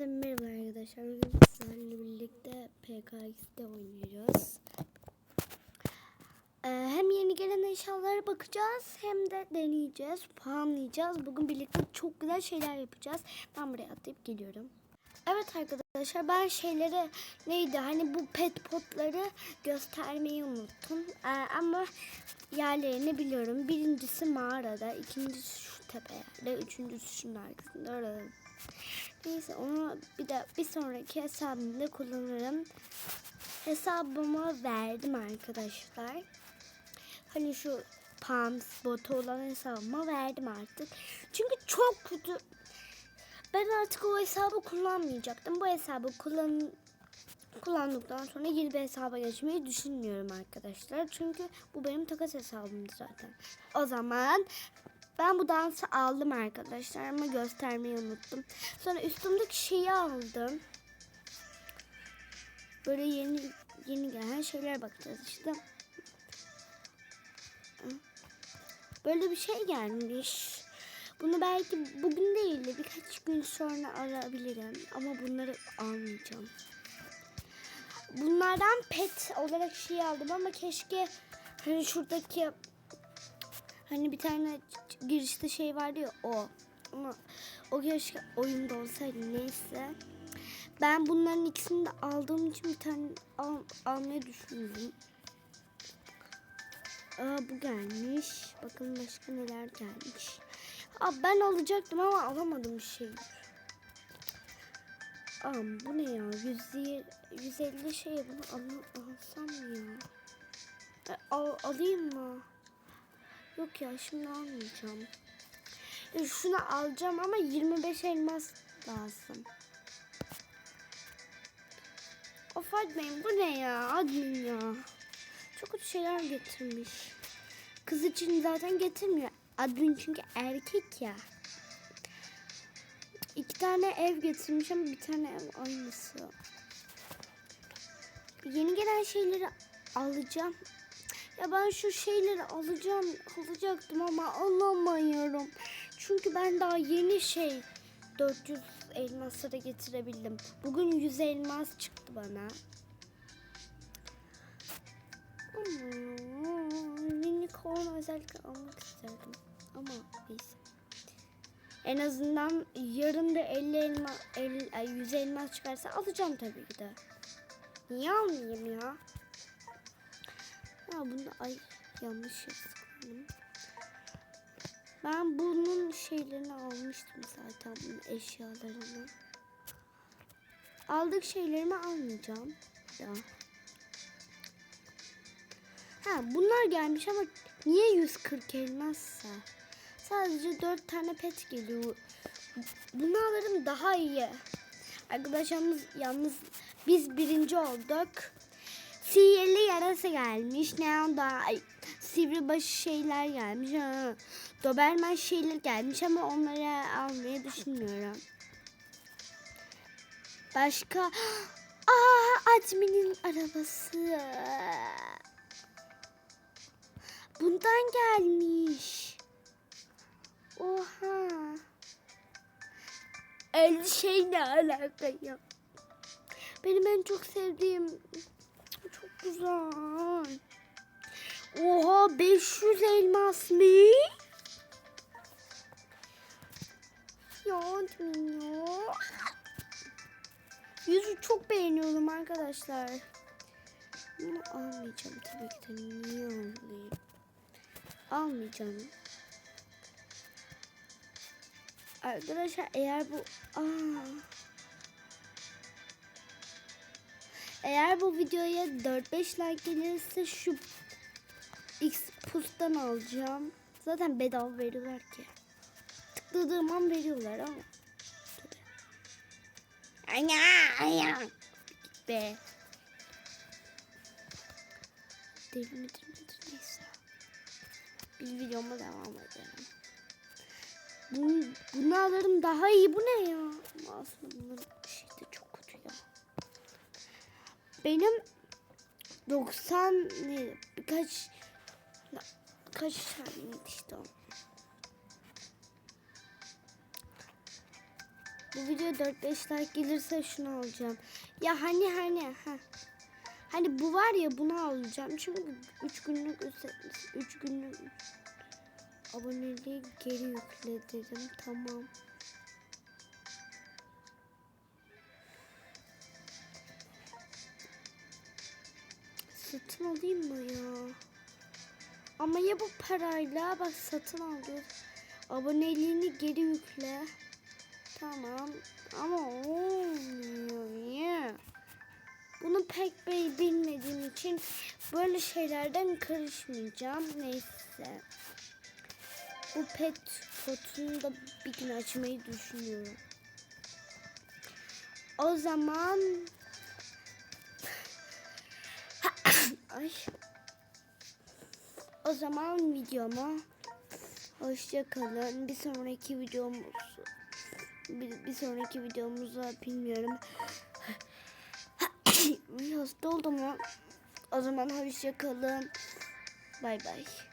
Herkese merhaba arkadaşlar. Bugün sizlerle birlikte PKX'de oynayacağız. Ee, hem yeni gelen eşyalara bakacağız hem de deneyeceğiz, puanlayacağız. Bugün birlikte çok güzel şeyler yapacağız. Ben buraya atlayıp geliyorum. Evet arkadaşlar ben şeyleri neydi hani bu pet potları göstermeyi unuttum. Ee, ama yerlerini biliyorum. Birincisi mağarada, ikincisi şu tepelerde, üçüncüsü şunun arkasında orada. Neyse onu bir de bir sonraki hesabımda kullanırım. Hesabımı verdim arkadaşlar. Hani şu Palms botu olan hesabıma verdim artık. Çünkü çok kötü. Ben artık o hesabı kullanmayacaktım. Bu hesabı kullan kullandıktan sonra yeni bir hesaba geçmeyi düşünmüyorum arkadaşlar. Çünkü bu benim takas hesabımdı zaten. O zaman ben bu dansı aldım arkadaşlar ama göstermeyi unuttum. Sonra üstümdeki şeyi aldım. Böyle yeni yeni gelen şeyler bakacağız işte. Böyle bir şey gelmiş. Bunu belki bugün değil de birkaç gün sonra alabilirim. Ama bunları almayacağım. Bunlardan pet olarak şey aldım ama keşke hani şuradaki hani bir tane girişte şey vardı ya o. Ama o keşke oyunda olsaydı neyse. Ben bunların ikisini de aldığım için bir tane al, almayı düşündüm. Aa, bu gelmiş. Bakın başka neler gelmiş. Aa, ben alacaktım ama alamadım bir şey. Aa, bu ne ya? 100, 150 şey bunu al, alsam ya? E, al, alayım mı? Yok ya şimdi almayacağım. E, şunu alacağım ama 25 elmas lazım. Of admin bu ne ya? Admin ya. Çok kötü şeyler getirmiş. Kız için zaten getirmiyor. Admin çünkü erkek ya. İki tane ev getirmiş ama bir tane ev aynısı. Yeni gelen şeyleri alacağım. Ya ben şu şeyleri alacağım, alacaktım ama alamıyorum. Çünkü ben daha yeni şey 400 elmasları getirebildim. Bugün 100 elmas çıktı bana. Unicorn özellikle almak isterdim. Ama neyse. En azından yarın da 50 elma, 50, ay, 100 elmas çıkarsa alacağım tabii ki de. Niye almayayım ya? Ya bunu ay yanlış yazdım. Ben bunun şeylerini almıştım zaten bunun eşyalarını. Aldık şeylerimi almayacağım. Ya. Ha bunlar gelmiş ama niye 140 elmazsa? Sadece 4 tane pet geliyor. Bunu alırım daha iyi. Arkadaşlarımız yalnız biz birinci olduk. Sihirli yarası gelmiş. Ne o da sivri başı şeyler gelmiş. Ha. Doberman şeyler gelmiş ama onları almayı düşünmüyorum. Başka Aa adminin arabası. Bundan gelmiş. Oha. El şey ne alaka ya? Benim en çok sevdiğim güzel. Oha 500 elmas mı? Ya admin ya. Yüzü çok beğeniyorum arkadaşlar. Bunu almayacağım tabii ki de. Niye alayım? Almayacağım. Arkadaşlar eğer bu... Aa. Eğer bu videoya 4-5 like gelirse şu X pustan alacağım. Zaten bedava veriyorlar ki. Tıkladığım an veriyorlar ama. Anya, anya. Be. Deli midir midir neyse. Bir videoma devam edelim. Bunu, bunu alırım daha iyi. Bu ne ya? Aslında bunların Benim 90 ne birkaç kaç tane işte o. Bu video 4-5 like gelirse şunu alacağım. Ya hani hani ha. Hani bu var ya bunu alacağım. Çünkü 3 günlük 3 günlük aboneliği geri yükle dedim. Tamam. Satın alayım mı ya? Ama ya bu parayla bak satın alıyor. Aboneliğini geri yükle. Tamam. Ama olmuyor ya. Bunu pek bilmediğim için böyle şeylerden karışmayacağım. Neyse. Bu pet kotunu da bir gün açmayı düşünüyorum. O zaman Ay. O zaman videoma hoşça kalın. Bir sonraki videomuz bir, bir sonraki videomuzda bilmiyorum. Hasta oldum? O zaman hoşça kalın. Bay bay.